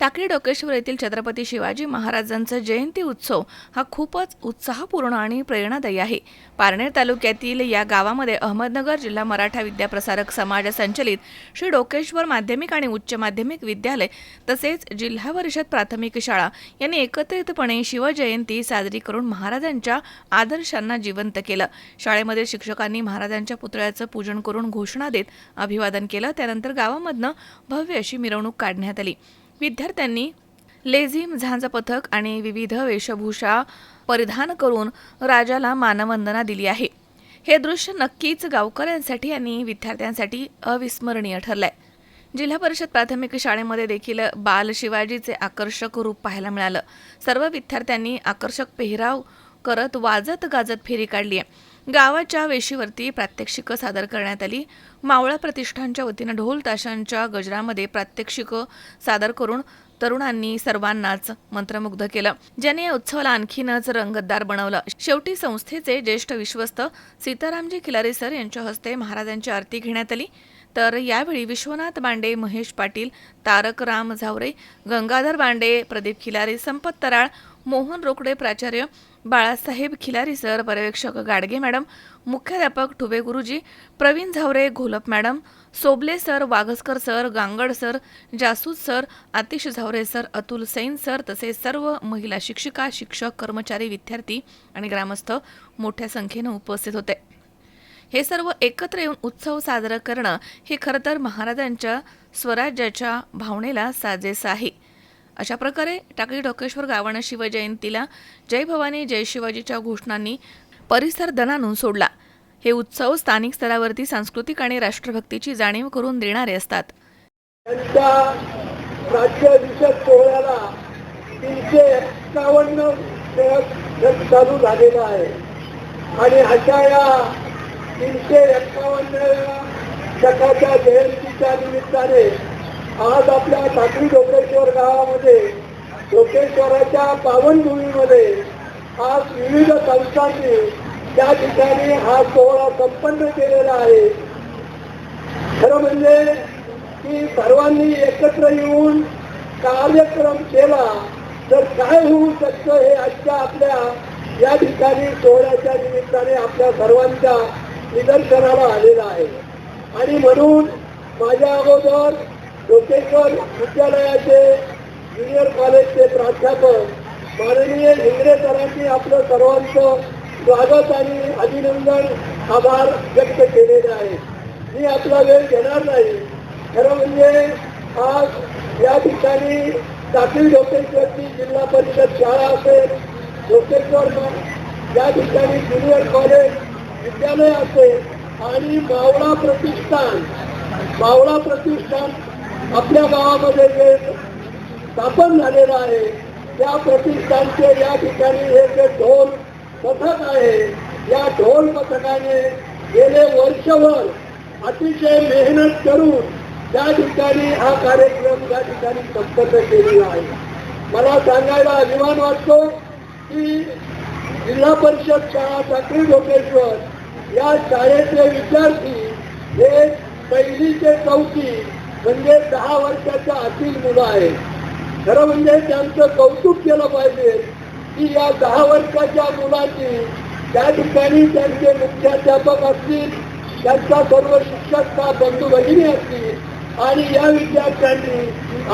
टाकळी डोकेश्वर येथील छत्रपती शिवाजी महाराजांचा जयंती उत्सव हा खूपच उत्साहपूर्ण आणि प्रेरणादायी आहे. पारनेर तालुक्यातील या गावामध्ये अहमदनगर जिल्हा मराठा विद्याप्रसारक समाज संचलित श्री डोकेश्वर माध्यमिक आणि उच्च माध्यमिक विद्यालय तसेच जिल्हा परिषद प्राथमिक शाळा यांनी एकत्रितपणे शिवजयंती साजरी करून महाराजांच्या आदर्शांना जिवंत केलं. शाळेमध्ये शिक्षकांनी महाराजांच्या पुतळ्याचं पूजन करून घोषणा देत अभिवादन केलं. त्यानंतर गावामधनं भव्य अशी मिरवणूक काढण्यात आली. विद्यार्थ्यांनी लेझिम झांज पथक आणि विविध वेशभूषा परिधान करून राजाला मानवंदना दिली आहे. हे दृश्य नक्कीच गावकऱ्यांसाठी आणि विद्यार्थ्यांसाठी अविस्मरणीय ठरलं आहे जिल्हा परिषद प्राथमिक शाळेमध्ये देखील बाल शिवाजीचे आकर्षक रूप पाहायला मिळालं. सर्व विद्यार्थ्यांनी आकर्षक पेहराव करत वाजत गाजत फेरी काढली आहे. गावाच्या वेशीवरती प्रात्यक्षिकं सादर करण्यात आली. मावळा प्रतिष्ठानच्या वतीनं ढोल ताशांच्या गजरामध्ये प्रात्यक्षिकं सादर करून तरुणांनी सर्वांनाच मंत्रमुग्ध केलं. ज्याने या उत्सवाला आणखीनच रंगतदार बनवलं. शेवटी संस्थेचे ज्येष्ठ विश्वस्त सीतारामजी खिलारे सर यांच्या हस्ते महाराजांची आरती घेण्यात आली. तर यावेळी विश्वनाथ बांडे महेश पाटील तारक राम झावरे गंगाधर बांडे प्रदीप खिलारे संपत तराळ मोहन रोकडे प्राचार्य बाळासाहेब खिलारी सर पर्यवेक्षक गाडगे मॅडम मुख्याध्यापक ठुबे गुरुजी Pravin Zaware Gholap madam Sobale sir Waghaskar sir Gangad sir Jasud sir Atish Zaware sir Atul Sain sir तसेच सर्व महिला शिक्षिका शिक्षक कर्मचारी विद्यार्थी आणि ग्रामस्थ मोठ्या संख्येनं उपस्थित होते. हे सर्व एकत्र येऊन उत्सव साजरा करणं हे खरं तर महाराजांच्या स्वराज्याच्या भावनेला साजेसं आहे. अशा प्रकारे टाकळी डोकेश्वर गावानं शिवजयंतीला जय भवानी जय शिवाजीच्या घोषणांनी परिसर दणानून सोडला. हे उत्सव स्थानिक स्तरावरती सांस्कृतिक आणि राष्ट्रभक्तीची जाणीव करून देणारे असतात. राज्याभिषेक सोहळ्याला तीनशे एक्कावन्न दिवस चालू झालेला आहे. आणि अशा या तीनशे एक्कावन्न शकाच्या जयंतीच्या निमित्ताने आज आपल्या ठाकरी डोकेश्वर गावामध्ये डोकेश्वराच्या पावनभूमीमध्ये आज विविध संस्थांनी त्या ठिकाणी हा सोहळा संपन्न केलेला आहे. खरं म्हणजे की सर्वांनी एकत्र येऊन कार्यक्रम केला तर काय होऊ शकतं हे आजच्या आपल्या या ठिकाणी सोहळ्याच्या निमित्ताने आपल्या सर्वांच्या निदर्शनाला आलेलं आहे. आणि म्हणून माझ्या अगोदर लोकेश्वर विद्यालयाचे ज्युनियर कॉलेजचे प्राध्यापक माननीय हिंगरे सरांनी आपलं सर्वांचं स्वागत आणि अभिनंदन आभार व्यक्त केलेले आहे. मी आपला वेळ घेणार नाही. खरं म्हणजे आज या ठिकाणी टाकळी लोकेश्वरची जिल्हा परिषद शाळा असेल लोकेश्वर या ठिकाणी ज्युनियर कॉलेज विद्यालय असेल आणि मावळा प्रतिष्ठान मावळा प्रतिष्ठान आपल्या गावामध्ये जे स्थापन झालेलं आहे त्या प्रतिष्ठानचे या ठिकाणी हे जे ढोल पथक आहे या ढोल पथकाने गेले वर्षभर अतिशय मेहनत करून त्या ठिकाणी हा कार्यक्रम या ठिकाणी संपन्न केलेला आहे. मला सांगायला अभिमान वाटतो की जिल्हा परिषद शाळा साखरी लोकेश्वर या शाळेचे विद्यार्थी हे पहिली ते चौथी म्हणजे दहा वर्षाच्या आतील मुलं आहेत. खरं म्हणजे त्यांचं कौतुक केलं पाहिजे की या दहा वर्षाच्या मुलाची त्या ठिकाणी त्यांचे मुख्याध्यापक असतील त्यांचा सर्व शिक्षक का बंधू भगिनी असतील आणि या विद्यार्थ्यांनी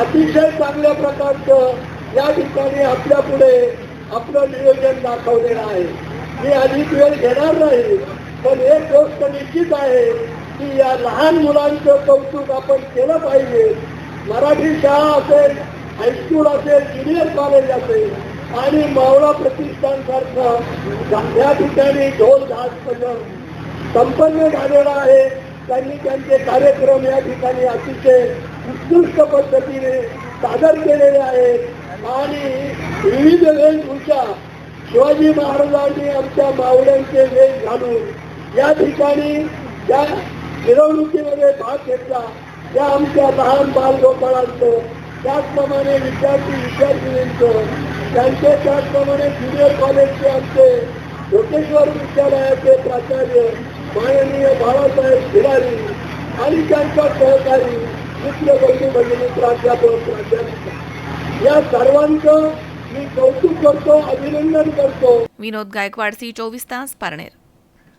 अतिशय चांगल्या प्रकारचं या ठिकाणी आपल्या पुढे आपलं नियोजन दाखवलेलं आहे. मी अधिक वेळ घेणार नाही पण एक गोष्ट निश्चित आहे की या लहान मुलांचं कौतुक आपण केलं पाहिजे. मराठी शाळा असेल हायस्कूल असेल ज्युनियर कॉलेज असेल आणि मावळा प्रतिष्ठान सारखं या ठिकाणी ढोल घास पथक संपन्न झालेला आहे. त्यांनी त्यांचे कार्यक्रम या ठिकाणी अतिशय उत्कृष्ट पद्धतीने सादर केलेले आहेत. आणि विविध वेशभूषा शिवाजी महाराजांनी आमच्या मावळ्यांचे वेश घालून या ठिकाणी त्या मिरवणुकीमध्ये भाग घेतला. त्या आमच्या लहान बाल गोपाळांचं त्याचप्रमाणे विद्यार्थी विद्यार्थिनींचं त्यांचे त्याचप्रमाणे ज्युनियर कॉलेजचे आमचे योगेश्वर विद्यालयाचे प्राचार्य माननीय बाळासाहेब खिलारी आणि त्यांचा सहकारी मित्र बहिणी भगिनी प्राध्यापक प्राध्यापिका. या सर्वांचं मी कौतुक करतो अभिनंदन करतो. विनोद गायकवाड सी चोवीस तास पारनेर.